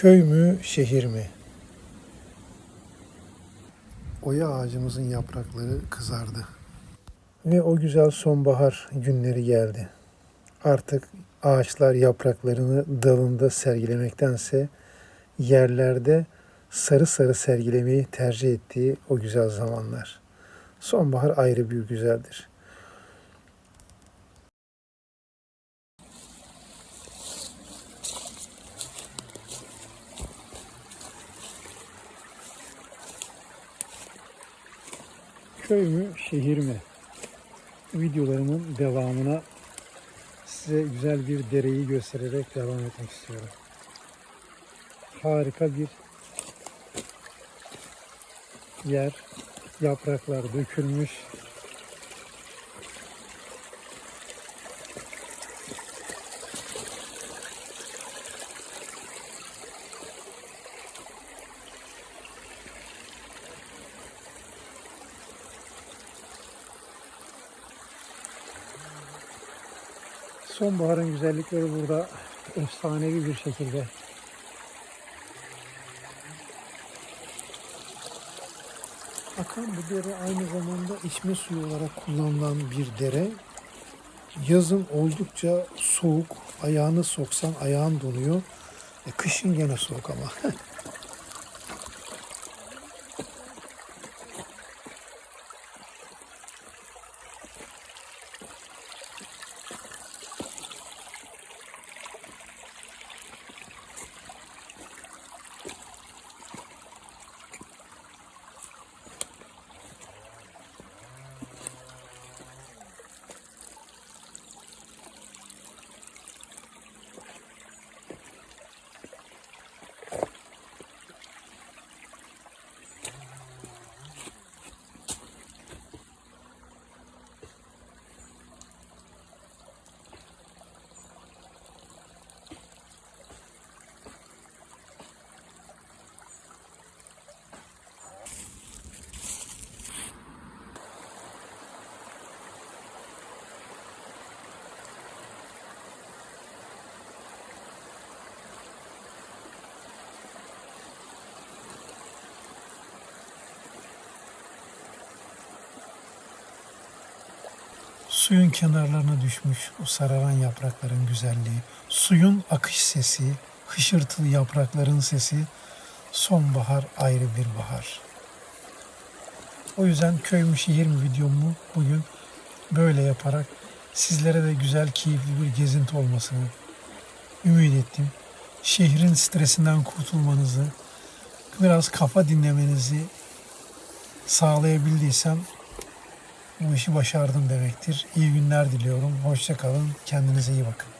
Köy mü, şehir mi? Oya ağacımızın yaprakları kızardı. Ve o güzel sonbahar günleri geldi. Artık ağaçlar yapraklarını dalında sergilemektense yerlerde sarı sarı sergilemeyi tercih ettiği o güzel zamanlar. Sonbahar ayrı bir güzeldir. Köy mü, şehir mi? Videolarımın devamına size güzel bir dereyi göstererek devam etmek istiyorum. Harika bir yer. Yapraklar dökülmüş. Sonbaharın güzellikleri burada efsanevi bir şekilde Akan bu dere aynı zamanda içme suyu olarak kullanılan bir dere. Yazın oldukça soğuk. Ayağını soksan ayağın donuyor. E, kışın gene soğuk ama. Suyun kenarlarına düşmüş o sararan yaprakların güzelliği, suyun akış sesi, hışırtılı yaprakların sesi, sonbahar ayrı bir bahar. O yüzden köy mü şehir mi videomu bugün böyle yaparak sizlere de güzel, keyifli bir gezinti olmasını ümit ettim. Şehrin stresinden kurtulmanızı, biraz kafa dinlemenizi sağlayabildiysem bu işi başardım demektir. İyi günler diliyorum. Hoşça kalın. Kendinize iyi bakın.